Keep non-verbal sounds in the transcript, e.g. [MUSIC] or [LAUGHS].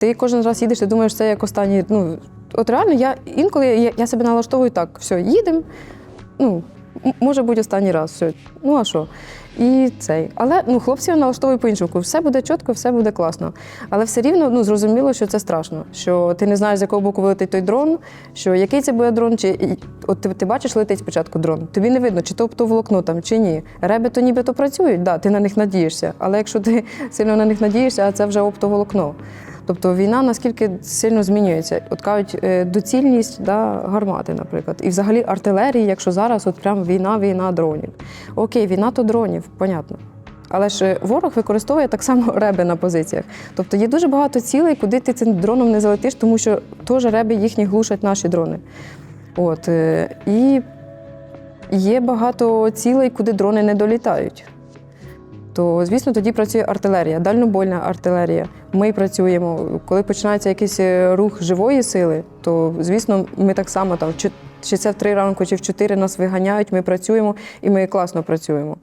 Ти кожен раз їдеш, ти думаєш, це як останній. Ну, от реально, я інколи я, я себе налаштовую так: все, їдемо. Ну, може бути останній раз. Все. Ну а що? І цей. Але ну, хлопці налаштовують по-іншому. Все буде чітко, все буде класно. Але все рівно ну, зрозуміло, що це страшно. Що ти не знаєш, з якого боку вилетить той дрон, що який це буде дрон, чи от ти, ти бачиш, летить спочатку дрон. Тобі не видно, чи то оптоволокно там, чи ні. Реби то нібито працюють, да, ти на них надієшся. Але якщо ти [LAUGHS] сильно на них надієшся, а це вже оптоволокно. Тобто війна наскільки сильно змінюється. От кажуть, е, доцільність да, гармати, наприклад. І взагалі артилерії, якщо зараз от прям війна, війна дронів. Окей, війна то дронів, понятно. Але ж е, ворог використовує так само [LAUGHS] реби на позиціях. Тобто є дуже багато цілей, куди ти цим дроном не залетиш, тому що теж реби їхні глушать наші дрони. От, е, і є багато цілей, куди дрони не долітають. То, звісно, тоді працює артилерія, дальнобольна артилерія. Ми працюємо. Коли починається якийсь е, рух живої сили, то звісно, ми так само там чи, це в три ранку, чи в чотири нас виганяють, ми працюємо і ми класно працюємо.